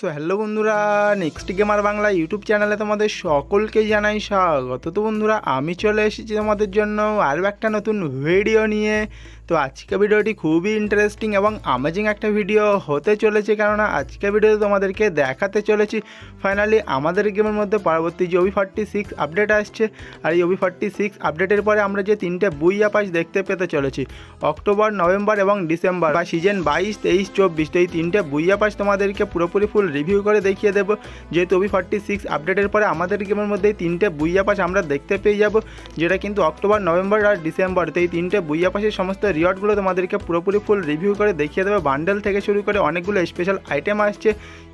So hello বন্ধুরা next gamer Bangla YouTube চ্যানেলে তোমাদের সকলকে জানাই স্বাগত। তো বন্ধুরা, আমি চলে এসেছি তোমাদের জন্য আরও একটা নতুন ভিডিও নিয়ে। তো আজকে ভিডিওটি খুবই ইন্টারেস্টিং এবং অ্যামেজিং একটা ভিডিও হতে চলেছে কেননা আজকে ভিডিওতে তোমাদেরকে দেখাতে চলেছি। ফাইনালি আমাদের গেমের মধ্যে পরবর্তী যে ওবি ফর্টি সিক্স আপডেট আসছে, আর এই ওবি ফর্টি সিক্স আপডেটের পরে আমরা যে তিনটে বুইয়া পাস দেখতে পেতে চলেছি। অক্টোবর নভেম্বর এবং ডিসেম্বর বা সিজন বাইশ, তেইশ, চব্বিশ, তো এই তিনটে বুইয়া পাস তোমাদেরকে পুরোপুরি ফুল রিভিউ করে দেখিয়ে দেবো। যেহেতু ওবি ফর্টি সিক্স আপডেটের পরে আমাদের গেমের মধ্যে তিনটে বুইয়া পাস আমরা দেখতে পেয়ে যাব, যেটা কিন্তু অক্টোবর, নভেম্বর আর ডিসেম্বর। তো এই তিনটে বুইয়া পাসের সমস্ত রিওয়ার্ডগুলো তোমাদেরকে পুরোপুরি ফুল রিভিউ করে দেখিয়ে দেবে। বান্ডেল থেকে শুরু করে অনেকগুলো স্পেশাল আইটেম আসছে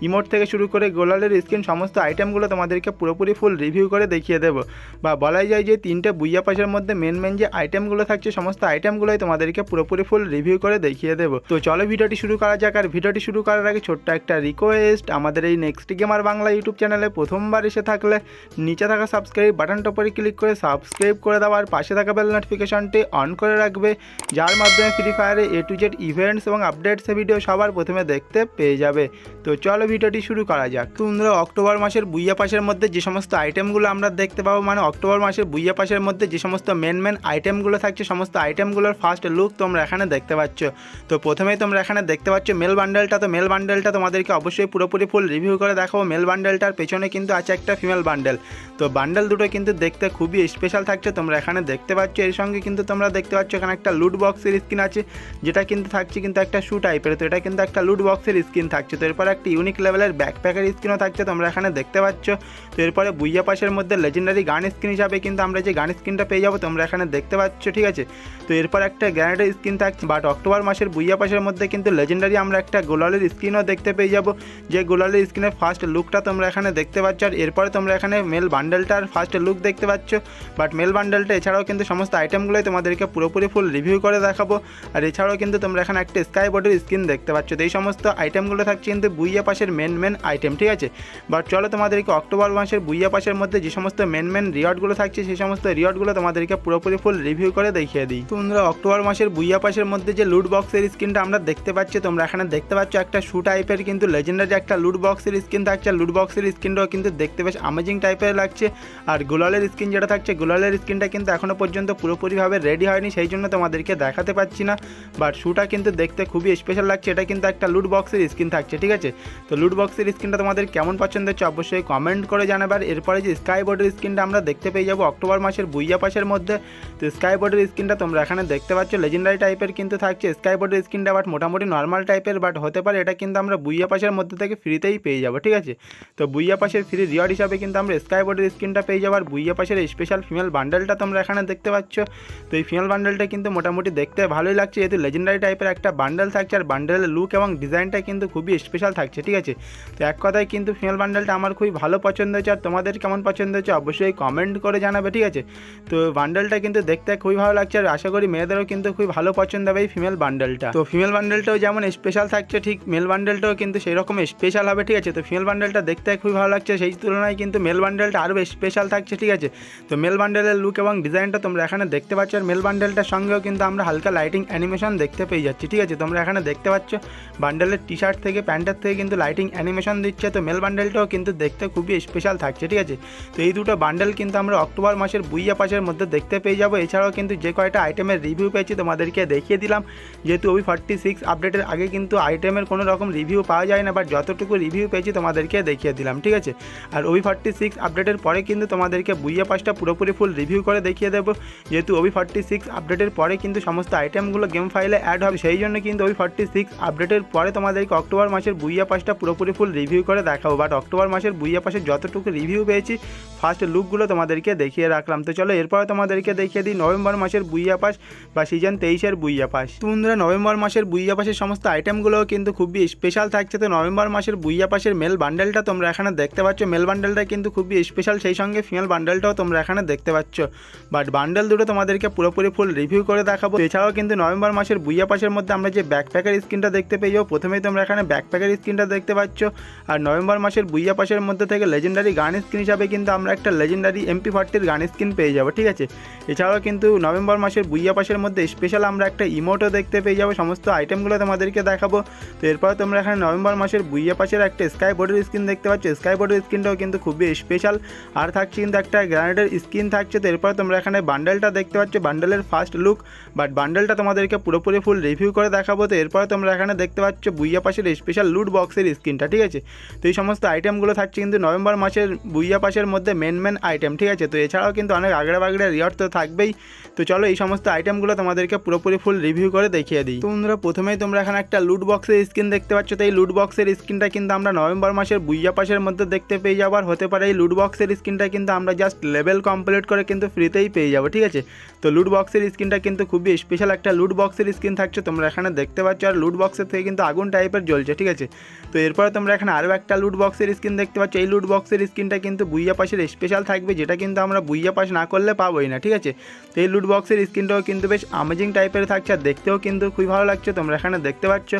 ইমোট থেকে শুরু করে গোলালের স্ক্রিন সমস্ত আইটেমগুলো তোমাদেরকে পুরোপুরি ফুল রিভিউ করে দেখিয়ে দেবো। বা বলাই যায় যে তিনটে বুইয়া পাসের মধ্যে মেন মেন যে আইটেমগুলো থাকছে, সমস্ত আইটেমগুলোই তোমাদেরকে পুরোপুরি ফুল রিভিউ করে দেখিয়ে দেবো। তো চলো ভিডিওটি শুরু করা যাক। আর ভিডিওটি শুরু করার আগে ছোট্ট একটা রিকোয়েস্ট আমাদের এই নেক্সট গেমার বাংলা ইউটিউব চ্যানেলে প্রথমবার এসে থাকলে নিচে থাকা সাবস্ক্রাইব বাটনটা উপরে ক্লিক করে সাবস্ক্রাইব করে দেওয়ার পাশে থাকা বেল নোটিফিকেশনটি অন করে রাখবে, যার মাধ্যমে ফ্রি ফায়ারে এ টু জেড ইভেন্টস এবং আপডেটস ভিডিও সবার প্রথমে দেখতে পেয়ে যাবে। তো চলো ভিডিওটি শুরু করা যাক। বন্ধুরা, অক্টোবর মাসের বুইয়া পাশের মধ্যে যে সমস্ত আইটেমগুলো আমরা দেখতে পাবো মানে অক্টোবর মাসের বুইয়া পাসের মধ্যে যে সমস্ত মেন মেন আইটেমগুলো থাকছে, সমস্ত আইটেমগুলোর ফার্স্ট লুক তোমরা এখানে দেখতে পাচ্ছ। তো প্রথমেই তোমরা এখানে দেখতে পাচ্ছ মেল বান্ডেলটা তো মেল বান্ডেলটা তোমাদেরকে অবশ্যই পুরোপুরি ফুল রিভিউ করে দেখাবো। মেল বান্ডেলটার পেছনে কিন্তু আছে একটা ফিমেল বান্ডেল তো বান্ডেল দুটো কিন্তু দেখতে খুবই স্পেশাল থাকছে, তোমরা এখানে দেখতে পাচ্ছ। এর সঙ্গে কিন্তু তোমরা দেখতে পাচ্ছ এখানে একটা লুট বক্সের স্কিন আছে, যেটা কিন্তু থাকছে কিন্তু একটা শু টাইপের তো এটা কিন্তু একটা লুট বক্সের স্কিন থাকছে। তো এরপর একটা ইউনিক লেভেলের ব্যাকপ্যাকের স্কিনও থাকছে, তোমরা এখানে দেখতে পাচ্ছ। তো এরপরে বুইয়া পাশের মধ্যে লেজেন্ডারি গান স্কিন হিসাবে কিন্তু আমরা যে গান স্কিনটা পেয়ে যাব, তোমরা এখানে দেখতে পাচ্ছ, ঠিক আছে? তো এরপর একটা গ্র্যানেডের স্কিন থাকছে বাট অক্টোবর মাসের বুইয়া পাশের মধ্যে কিন্তু লেজেন্ডারি আমরা একটা গোলালের স্কিনও দেখতে পেয়ে যাব। যে গোলালের স্কিনের ফার্স্ট লুকটা তোমরা এখানে দেখতে পাচ্ছ, আর এরপরে তোমরা এখানে মেল বান্ডেলটার ফার্স্ট লুক দেখতে পাচ্ছ। বাট মেল বান্ডেলটা এছাড়াও কিন্তু সমস্ত আইটেমগুলোই তোমাদেরকে পুরোপুরি ফুল রিভিউ করে দেখাবো। আর এছাড়াও কিন্তু তোমরা এখানে একটা স্কাই বোর্ডের স্কিন দেখতে পাচ্ছ। তো এই সমস্ত আইটেমগুলো থাকছে কিন্তু বুইয়া পাশের মেন মেন আইটেম ঠিক আছে? বাট চলো তোমাদেরকে অক্টোবর মাসের বুইয়া পাশের মধ্যে যে সমস্ত মেন মেন রিওয়ার্ডগুলো থাকছে, সেই সমস্ত রিওয়ার্ডগুলো তোমাদেরকে পুরোপুরি ফুল রিভিউ করে দেখিয়ে দিই। তোমরা অক্টোবর মাসের বুইয়া পাশের মধ্যে যে লুট বক্সের স্কিনটা আমরা দেখতে পাচ্ছি, তোমরা এখানে দেখতে পাচ্ছ একটা শু টাইপের কিন্তু লেজেন্ডারি একটা লুট বক্সের স্কিন থাকছে লুট বক্সের স্কিনটাও কিন্তু দেখতে বেশ আমেজিং টাইপের লাগছে। আর গোলালের স্কিন যেটা থাকছে, গোলালের স্কিনটা কিন্তু এখনও পর্যন্ত পুরোপুরিভাবে রেডি হয়নি, সেই জন্য তোমাদেরকে দেখাতে পাচ্ছি না। বাট শুটা কিন্তু দেখতে খুবই স্পেশাল লাগছে, এটা কিন্তু একটা লুট বক্সের স্কিন থাকছে, ঠিক আছে? তো লুট বক্সের স্কিনটা তোমাদের কেমন পছন্দ হচ্ছে অবশ্যই কমেন্ট করে জানাবার। এরপরে যে স্কাই বোর্ডের স্কিনটা আমরা দেখতে পেয়ে যাব অক্টোবর মাসের বুইয়া পাশের মধ্যে। তো স্কাই বোর্ডের স্কিনটা তোমরা এখানে দেখতে পাচ্ছ লেজেন্ডারি টাইপের কিন্তু থাকছে স্কাই বোর্ডের স্কিনটা বাট মোটামুটি নর্মাল টাইপের বাট হতে পারে এটা কিন্তু আমরা বুইয়া পাশের মধ্যে থেকে ফ্রিতেই পেয়ে যাব, ঠিক আছে? তো বুইয়া পাশের ফ্রি রিওয়ার্ড হিসাবে কিন্তু আমরা স্কাই বোর্ডের স্কিনটা পেয়ে যাব আর বুইয়া পাশের স্পেশাল ফিমেল বান্ডেলটা তোমরা এখানে দেখতে পাচ্ছ। তো এই ফিমেল বান্ডেলটা কিন্তু মোটামুটি দেখতে ভালোই লাগছে, যেহেতু লেজেন্ডারি টাইপের একটা বান্ডেল থাকছে আর বান্ডেলের লুক এবং ডিজাইনটা কিন্তু খুবই স্পেশাল থাকছে, ঠিক আছে? তো এক কথায় কিন্তু ফিমেল বান্ডেলটা আমার খুবই ভালো পছন্দ হয়েছে আর তোমাদের কেমন পছন্দ হয়েছে অবশ্যই কমেন্ট করে জানাবে, ঠিক আছে? তো বান্ডেলটা কিন্তু দেখতে খুবই ভালো লাগছে আর আশা করি মেয়েদেরও কিন্তু খুবই ভালো পছন্দ হবে এই ফিমেল বান্ডেলটা তো ফিমেল বান্ডেলটাও যেমন স্পেশাল থাকছে, ঠিক মেল বান্ডেলটাও কিন্তু সেই রকম স্পেশাল হবে, ঠিক আছে? তো ফিমেল বান্ডেলটা দেখতে খুবই ভালো লাগছে। সেই তুলনায় কিন্তু মেল বান্ডেলটা আরও স্পেশাল থাকছে, ঠিক আছে? তো মেল বান্ডেলের লুক এবং ডিজাইনটা তোমরা এখানে দেখতে পাচ্ছ। আর মেল বান্ডেলটার সঙ্গেও কিন্তু আমরা হালকা লাইটিং অ্যানিমেশন দেখতে পেয়ে যাচ্ছি, ঠিক আছে? তোমরা এখানে দেখতে পাচ্ছ বান্ডেলের টি শার্ট থেকে প্যান্টের থেকে কিন্তু লাইটিং অ্যানিমেশন দিচ্ছে। তো মেল বান্ডেলটাও কিন্তু দেখতে খুবই স্পেশাল থাকছে, ঠিক আছে? তো এই দুটো বান্ডেল কিন্তু আমরা অক্টোবর মাসের বুইয়া পাশের মধ্যে দেখতে পেয়ে যাব। এছাড়াও কিন্তু যে কয়টা আইটেমের রিভিউ পেয়েছি, তোমাদেরকে দেখিয়ে দিলাম। যেহেতু ওই ফর্টি সিক্স আপডেটের আগে কিন্তু আইটেমের কোনো রকম রিভিউ পাওয়া যায় না বাট যতটুকু রিভিউ পেয়েছি তোমাদেরকে দেখিয়ে দিলাম, ঠিক আছে? আর ওই ফর্টি সিক্স আপডেটের পরে কিন্তু তোমাদেরকে বুইয়া পাসটা পুরোপুরি ফুল রিভিউ করে দেখিয়ে দেবো। যেহেতু ওই ফর্টি সিক্স আপডেটের পরে কিন্তু সমস্ত আইটেমগুলো গেম ফাইলে অ্যাড হবে, সেই জন্য কিন্তু ওই ফর্টি সিক্স আপডেটের পরে তোমাদেরকে অক্টোবর মাসের বুইয়া পাসটা পুরোপুরি ফুল রিভিউ করে দেখাবো। বাট অক্টোবর মাসের বুইয়া পাসের যতটুকু রিভিউ পেয়েছি ফার্স্ট লুকগুলো তোমাদেরকে দেখিয়ে রাখলাম। তো চলো এরপরে তোমাদেরকে দেখিয়ে দিই নভেম্বর মাসের বুইয়া পাস বা সিজন তেইশের বুইয়া পাস তো বন্ধুরা নভেম্বর মাসের বুইয়া পাসের সমস্ত আইটেমগুলোও কিন্তু খুবই স্পেশাল থাকছে। তো নভেম্বর মাসের বুইয়া পাশের মেল বান্ডেলটা তোমরা এখানে দেখতে পাচ্ছ। মেল বান্ডেলটা কিন্তু খুবই স্পেশাল সেই সঙ্গে ফিমেল বান্ডেলটাও তোমরা এখানে দেখতে পাচ্ছ। বাট বান্ডেল দুটো তোমাদেরকে পুরোপুরি ফুল রিভিউ করে দেখাবো। এছাড়াও কিন্তু নভেম্বর মাসের বুইয়া পাসের মধ্যে আমরা যে ব্যাকপ্যাকের স্ক্রিনটা দেখতে পেয়ে যাব প্রথমেই তোমরা এখানে ব্যাকপ্যাকের স্ক্রিনটা দেখতে পাচ্ছ। আর নভেম্বর মাসের বুইয়া পাসের মধ্যে থেকে লেজেন্ডারি গান স্ক্রিন হিসাবে কিন্তু আমরা একটা লেজেন্ডারি এমপি ফর্টির গান স্ক্রিন পেয়ে যাব, ঠিক আছে? এছাড়াও কিন্তু নভেম্বর মাসের বুইয়া পাসের মধ্যে স্পেশাল আমরা একটা ইমোটও দেখতে পেয়ে যাব, সমস্ত আইটেমগুলো তোমাদেরকে দেখাবো। তো এরপর তোমরা এখানে নভেম্বর মাসের বুইয়া পাশের একটা স্কাই বোর্ডের স্ক্রিন দেখতে পাচ্ছ। স্কাই বোর্ডের স্কিনটাও কিন্তু খুবই স্পেশাল আর থাকছে কিন্তু একটা গ্রানেডের স্কিন থাকছে। তো এরপর তোমরা এখানে বান্ডেলটা দেখতে পাচ্ছ বান্ডেলের ফার্স্ট লুক বাট বান্ডেলটা তোমাদেরকে পুরোপুরি ফুল রিভিউ করে দেখাবো। তো এরপর তোমরা এখানে দেখতে পাচ্ছ বুইয়া পাশের স্পেশাল লুট বক্সের স্কিনটা ঠিক আছে? তো এই সমস্ত আইটেমগুলো থাকছে কিন্তু নভেম্বর মাসের বুইয়া পাশের মধ্যে মেন মেন আইটেম ঠিক আছে? তো এছাড়াও কিন্তু অনেক আগড়া বাগড়া রিওয়ার্ড তো থাকবেই। তো চলো এই সমস্ত আইটেমগুলো তোমাদেরকে পুরোপুরি ফুল রিভিউ করে দেখিয়ে দিই। তো বন্ধুরা প্রথমেই তোমরা এখানে একটা লুট বক্সের স্ক্রিন দেখতে পাচ্ছ। তো এই লুট বক্সের স্কিনটা কিন্তু আমরা নভেম্বর মাসের বুইয়া পাশের মধ্যে দেখতে পেয়ে যাব। আর হতে পারে এই লুট বক্সের স্কিনটা কিন্তু আমরা জাস্ট লেভেল কমপ্লিট করে কিন্তু ফ্রিতেই পেয়ে যাব, ঠিক আছে? তো লুট বক্সের স্কিনটা কিন্তু খুবই স্পেশাল একটা লুট বক্সের স্কিন থাকছে, তোমরা এখানে দেখতে পাচ্ছ। আর লুট বক্সের থেকে কিন্তু আগুন টাইপের জ্বলছে, ঠিক আছে? তো এরপরে তোমরা এখানে আরও একটা লুট বক্সের স্কিন দেখতে পাচ্ছ। এই লুট বক্সের স্কিনটা কিন্তু বুইয়া পাশের স্পেশাল থাকবে, যেটা কিন্তু আমরা বুইয়া পাশ না করলে পাবোই না, ঠিক আছে? তো এই লুট বক্সের স্কিনটাও কিন্তু বেশ আমেজিং টাইপের থাকছে, আর দেখতেও কিন্তু খুবই ভালো লাগছে। তোমরা এখানে দেখতে পাচ্ছ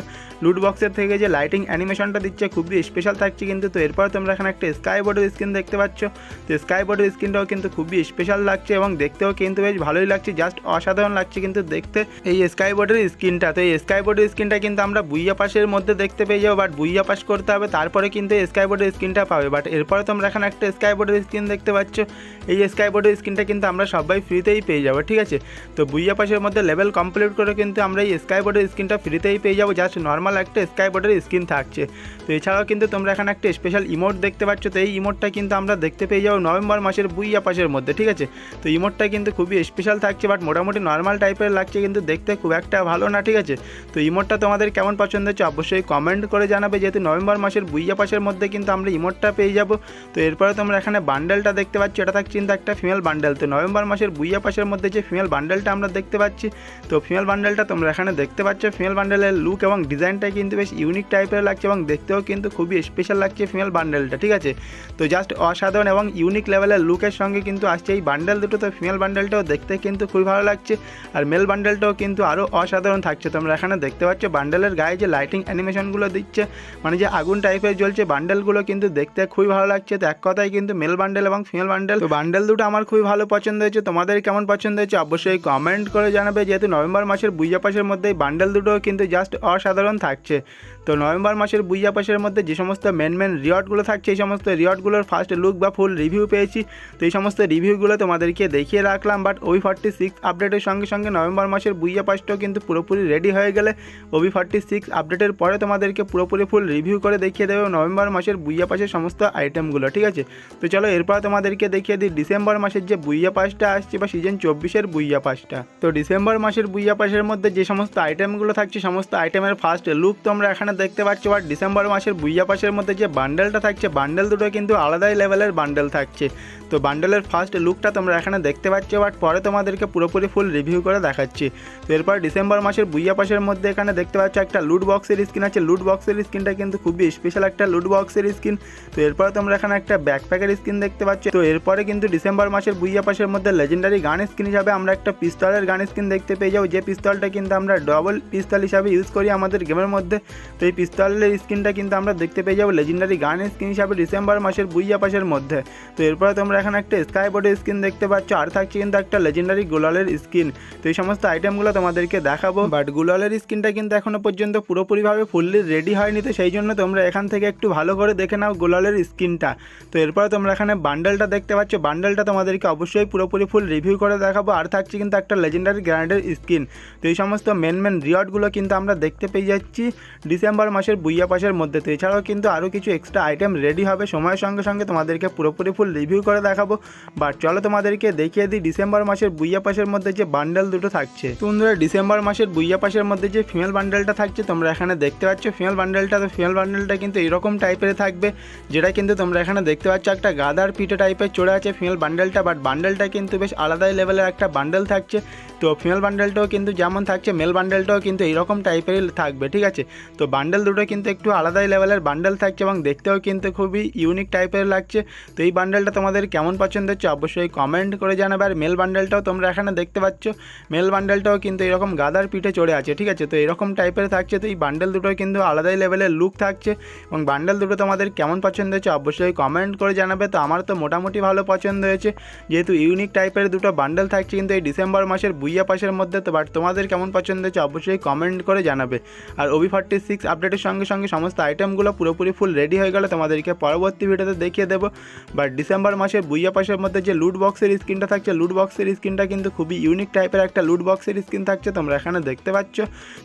লুট বক্সের থেকে যে লাইটিং অ্যানিমেশনটা দিচ্ছে খুবই স্পেশাল থাকছে কিন্তু তো এরপর তোমরা এখানে একটা স্কাই বোর্ডের স্কিন দেখতে পাচ্ছ। তো স্কাই বোর্ডের স্কিনটাও কিন্তু খুবই স্পেশাল লাগছে এবং দেখতেও কিন্তু বেশ ভালোই লাগছে জাস্ট অসাধারণ লাগছে কিন্তু দেখতে এই স্কাই বোর্ডের স্কিনটা তো এই স্কাই বোর্ডের স্কিনটা কিন্তু আমরা বুইয়া পাশের মধ্যে দেখতে পেয়ে যাব বাট বুইয়া পাস করতে হবে, তারপরে কিন্তু স্কাই বোর্ডের স্কিনটা পাবে। বাট এরপরে তোমরা এখানে একটা স্কাই বোর্ডের স্কিন দেখতে পাচ্ছ। এই স্কাই বোর্ডের স্কিনটা কিন্তু আমরা সবাই ফ্রিতেই পেয়ে যাব, ঠিক আছে? তো বুইয়া পাশের মধ্যে লেভেল কমপ্লিট করে কিন্তু আমরা এই স্কাই বোর্ডের স্কিনটা ফ্রিতেই পেয়ে যাব জাস্ট নর্মাল একটা স্কাই বোর্ডের স্কিন থাকছে। তো এছাড়াও কিন্তু তোমরা এখানে একটা স্পেশাল ইমোট দেখতে পাচ্ছ। তো এই ইমোটটা কিন্তু আমরা দেখতে পেয়ে যাব নভেম্বর মাসের বুইয়া পাশের মধ্যে, ঠিক আছে? তো ইমোটটা কিন্তু খুবই স্পেশাল থাকছে বাট মোটামুটি নর্মাল টাইপের লাগছে কিন্তু দেখতে খুব একটা ভালো না, ঠিক আছে? তো ইমোটটা তোমাদের কেমন পছন্দ হচ্ছে অবশ্যই কমেন্ট করে জানাবে, যেহেতু নভেম্বর মাসের বুইয়া পাশের মধ্যে কিন্তু আমরা ইমোটটা পেয়ে যাব। তো এরপরে তোমরা এখানে বান্ডেলটা দেখতে পাচ্ছ, এটা থাকছে কিন্তু একটা ফিমেল বান্ডেল তো নভেম্বর মাসের বুইয়া পাশের মধ্যে যে ফিমেল বান্ডেলটা আমরা দেখতে পাচ্ছি, তো ফিমেল বান্ডেলটা তোমরা এখানে দেখতে পাচ্ছ। ফিমেল বান্ডেলের লুক এবং ডিজাইনটা কিন্তু বেশ ইউনিক টাইপের লাগছে এবং দেখতেও কিন্তু খুবই স্পেশাল লাগছে ফিমেল বান্ডেলটা ঠিক আছে? তো জাস্ট অসাধারণ এবং ইউনিক লেভেলের লুকের সঙ্গে কিন্তু আসছে এই বান্ডেল দুটো। তো ফিমেল বান্ডেলটাও দেখতে কিন্তু খুবই ভালো লাগছে আর মেল বান্ডেলটাও কিন্তু আরও অসাধারণ থাকছে। তোমরা এখানে দেখতে পাচ্ছ বান্ডেলের গায়ে যে লাইটিং অ্যানিমেশনগুলো দিচ্ছে মানে যে আগুন টাইপের জ্বলছে বান্ডেলগুলো কিন্তু দেখতে খুবই ভালো লাগছে। তো এক কথায় কিন্তু মেল বান্ডেল এবং ফিমেল বান্ডেল তো বান্ডেল দুটো আমার খুবই ভালো পছন্দ হয়েছে। তোমাদের কেমন পছন্দ হয়েছে অবশ্যই কমেন্ট করে জানাবে। যেহেতু নভেম্বর মাসের বুইয়া পাশের মধ্যে এই বান্ডেল দুটো কিন্তু জাস্ট অসাধারণ থাকছে। তো নভেম্বর মাসের বুইয়া পাশের মধ্যে যে সমস্ত মেন মেন রিওয়ার্ডগুলো থাকছে, এই সমস্ত রিওয়ার্ডগুলোর ফার্স্ট লুক বা ফুল রিভিউ পেয়েছি। তো এই সমস্ত রিভিউগুলো তোমাদেরকে দেখিয়ে রাখলাম বাট ওই ফর্টি সিক্স আপডেটের সঙ্গে সঙ্গে নভেম্বর মাসের বুইয়া পাসটাও কিন্তু পুরোপুরি রেডি হয়ে গেলে ওবি ফর্টি সিক্স আপডেটের পরে তোমাদেরকে পুরোপুরি ফুল রিভিউ করে দেখিয়ে দেবে নভেম্বর মাসের বুইয়া পাসের সমস্ত আইটেমগুলো ঠিক আছে? তো চলো এরপর তোমাদেরকে দেখিয়ে দিই ডিসেম্বর মাসের যে বুইয়া পাসটা আসছে বা সিজন চব্বিশের বুইয়া পাসটা তো ডিসেম্বর মাসের বুইয়া পাসের মধ্যে যে সমস্ত আইটেমগুলো থাকছে, সমস্ত আইটেমের ফার্স্ট লুক তোমরা এখানে দেখতে পাচ্ছ বা ডিসেম্বর মাসের বুইয়া পাসের মধ্যে যে বান্ডেলটা থাকছে, বান্ডেল দুটো কিন্তু আলাদাই লেভেলের বান্ডেল থাকছে। তো বান্ডেলের ফার্স্ট লুকটা তোমরা এখানে দেখতে পাচ্ছ বাট পরে তোমাদেরকে পুরোপুরি ফুল রিভিউ করে দেখাচ্ছি। তো এরপর ডিসেম্বর মাসের বুইয়া পাসের মধ্যে এখানে দেখতে পাচ্ছ একটা লুট বক্সের স্কিন আছে। লুট বক্সের স্কিনটা কিন্তু খুবই স্পেশাল একটা লুট বক্সের স্কিন তো এরপরে তোমরা এখানে একটা ব্যাকপ্যাকের স্কিন দেখতে পাচ্ছ। তো এরপরে কিন্তু ডিসেম্বর মাসের বুইয়া পাশের মধ্যে লেজেন্ডারি গান স্কিন হিসাবে আমরা একটা পিস্তলের গান স্কিন দেখতে পেয়ে যাব। যে পিস্তলটা কিন্তু আমরা ডবল পিস্তল হিসাবে ইউজ করি আমাদের গেমের মধ্যে। তো এই পিস্তলের স্কিনটা কিন্তু আমরা দেখতে পেয়ে যাব লেজেন্ডারি গান স্কিন হিসাবে ডিসেম্বর মাসের বুইয়া পাসের মধ্যে। তো এরপরে তোমরা এখানে একটা স্কাই বোর্ডের স্কিন দেখতে পাচ্ছ, আর থাকছে কিন্তু একটা লেজেন্ডারি গোলালের স্কিন তো এই সমস্ত আইটেমগুলো তোমাদেরকে দেখাবো। বাট গুলালের স্কিনটা কিন্তু এখনও পর্যন্ত পুরোপুরিভাবে ফুললি রেডি হয়নি, তো সেই জন্য তোমরা এখান থেকে একটু ভালো করে দেখে নাও গোলালের স্কিনটা তো এরপরে তোমরা এখানে বান্ডেলটা দেখতে পাচ্ছ বান্ডেলটা তোমাদেরকে অবশ্যই পুরোপুরি ফুল রিভিউ করে দেখাবো, আর থাকছে কিন্তু একটা লেজেন্ডারি গ্র্যান্ডের স্কিন তো এই সমস্ত মেন মেন রিওয়ার্ডগুলো কিন্তু আমরা দেখতে পেয়ে যাচ্ছি ডিসেম্বর মাসের বুইয়া মধ্যে। তো এছাড়াও কিন্তু আরও কিছু এক্সট্রা আইটেম রেডি হবে। সময়ের সঙ্গে সঙ্গে তোমাদেরকে পুরোপুরি ফুল রিভিউ করে দেখাবো। বাট চলো তোমাদেরকে দেখিয়ে দিই ডিসেম্বর মাসের বুইয়া পাসের মধ্যে যে বান্ডেল দুটো থাকছে। তো বন্ধুরা ডিসেম্বর মাসের বুইয়া পাশের মধ্যে যে ফিমেল বান্ডেলটা থাকছে, তোমরা এখানে দেখতে পাচ্ছ ফিমেল বান্ডেলটা তো ফিমেল বান্ডেলটা কিন্তু এরকম টাইপের থাকবে, যেটা কিন্তু তোমরা এখানে দেখতে পাচ্ছ একটা গাদার পিঠে টাইপের চড়ে আছে ফিমেল বান্ডেলটা বাট বান্ডেলটা কিন্তু বেশ আলাদাই লেভেলের একটা বান্ডেল থাকছে। তো ফিমেল বান্ডেলটাও কিন্তু যেমন থাকছে মেল বান্ডেলটাও কিন্তু এইরকম টাইপেরই থাকবে, ঠিক আছে? তো বান্ডেল দুটো কিন্তু একটু আলাদাই লেভেলের বান্ডেল থাকছে এবং দেখতেও কিন্তু খুবই ইউনিক টাইপের লাগছে। তো এই বান্ডেলটা তোমাদের কেমন পছন্দ হচ্ছে অবশ্যই কমেন্ট করে জানাবে। আর মেল বান্ডেলটাও তোমরা এখানে দেখতে পাচ্ছ। মেল বান্ডেলটাও কিন্তু এরকম গাদার পিঠে চড়ে আছে, ঠিক আছে? তো এরকম টাইপের থাকছে। তো এই বান্ডেল দুটো কিন্তু আলাদাই লেভেলের লুক থাকছে এবং বান্ডেল দুটো তোমাদের কেমন পছন্দ হয়েছে অবশ্যই কমেন্ট করে জানাবে। তো আমার তো মোটামুটি ভালো পছন্দ হয়েছে। যেহেতু ইউনিক টাইপের দুটো বান্ডেল থাকছে কিন্তু এই ডিসেম্বর মাসের বুইয়া পাসের মধ্যে, তো বাট তোমাদের কেমন পছন্দ হয়েছে অবশ্যই কমেন্ট করে জানাবে। আর ওবি ফর্টি সিক্স আপডেটের সঙ্গে সঙ্গে সমস্ত আইটেমগুলো পুরোপুরি ফুল রেডি হয়ে গেলে। তোমাদেরকে পরবর্তী ভিডিওতে দেখিয়ে দেবো। বাট ডিসেম্বর মাসের বুইয়া পাশের মধ্যে যে লুট বক্সের স্ক্রিনটা থাকছে লুট বক্সের স্ক্রিনটা কিন্তু খুবই ইউনিক টাইপের একটা লুট বক্সের স্ক্রিন থাকছে, তোমরা এখানে দেখতে পাচ্ছ।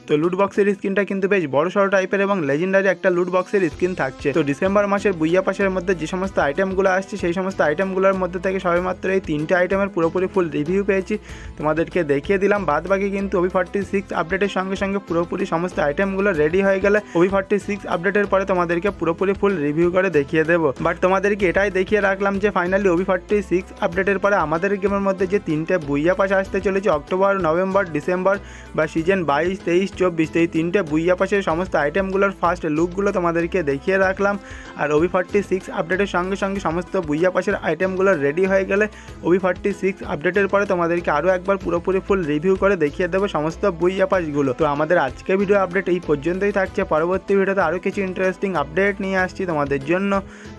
তো লুট বক্সের স্ক্রিনটা কিন্তু বেশ বড় সড়ো টাইপের এবং লেজেন্ডারি একটা লুট বক্সের স্ক্রিন থাকছে। তো ডিসেম্বর মাসের বুইয়া পাশের মধ্যে যে সমস্ত আইটেমগুলো আসছে, সেই সমস্ত আইটেমগুলোর মধ্যে থেকে সবেমাত্র এই তিনটে আইটেমের পুরোপুরি ফুল রিভিউ পেয়েছি। তোমাদেরকে দেখিয়ে দিলাম। বাদ বাকি কিন্তু ওবি ফর্টি সিক্স আপডেটের সঙ্গে সঙ্গে পুরোপুরি সমস্ত আইটেমগুলো রেডি হয়ে গেলে। ওবি ফর্টি সিক্স আপডেটের পরে তোমাদেরকে পুরোপুরি ফুল রিভিউ করে দেখিয়ে দেবো। বাট তোমাদেরকে এটাই দেখিয়ে রাখলাম যে ফাইনালি ওবি ফর্টি সিক্স আপডেটের পরে আমাদের গেমের মধ্যে যে তিনটে বুইয়া পাশ আসতে চলেছে, অক্টোবর, নভেম্বর, ডিসেম্বর বা সিজন বাইশ, তেইশ, চব্বিশ এই তিনটে বুইয়া পাশের সমস্ত আইটেমগুলোর ফার্স্ট লুকগুলো তোমাদেরকে দেখিয়ে রাখলাম। আর ওবি ফর্টি সিক্স আপডেটের সঙ্গে সঙ্গে সমস্ত বুইয়া পাশের আইটেমগুলো রেডি হয়ে গেলে ওবি ফর্টি সিক্স আপডেটের পরে তোমাদেরকে আরও একবার পুরোপুরি ফুল রিভিউ করে দেখিয়ে দেবো সমস্ত বুইয়া পাশগুলো তো আমাদের আজকে ভিডিও আপডেট এই পর্যন্তই থাকছে। পরবর্তী ভিডিওতে আরও কিছু ইন্টারেস্টিং আপডেট নিয়ে আসছি তোমাদের জন্য।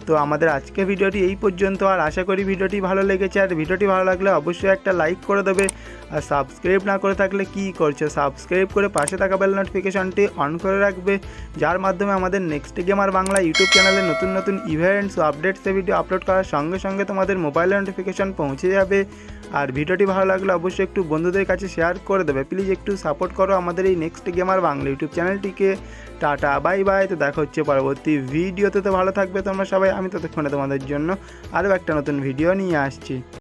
তো আমাদের আজকে ভিডিওটি এই পর্যন্ত, আর আশা করি ভিডিওটি ভালো লেগেছে। আর ভিডিওটি ভালো লাগলে অবশ্যই একটা লাইক করে দেবে। আর সাবস্ক্রাইব না করে থাকলে কি করছ? সাবস্ক্রাইব করে পাশে থাকা বেল নোটিফিকেশনটি অন করে রাখবে। যার মাধ্যমে আমাদের নেক্সট গেমার বাংলা ইউটিউব চ্যানেলে নতুন নতুন ইভেন্টস ও আপডেটসে ভিডিও আপলোড করার সঙ্গে সঙ্গে তোমাদের মোবাইলে নোটিফিকেশন পৌঁছে যাবে। আর ভিডিওটি ভালো লাগলে অবশ্যই একটু বন্ধুদের কাছে শেয়ার করে দেবে। প্লিজ একটু সাপোর্ট করো আমাদের এই নেক্সট গেমার বাংলা ইউটিউব চ্যানেলটিকে টাটা বাই বাই তো দেখা হচ্ছে পরবর্তী ভিডিওতে তো ভালো থাকবে তোমরা সবাই, আমি ততক্ষণে তোমাদের জন্য আরও একটা নতুন ভিডিও নিয়ে আসছি।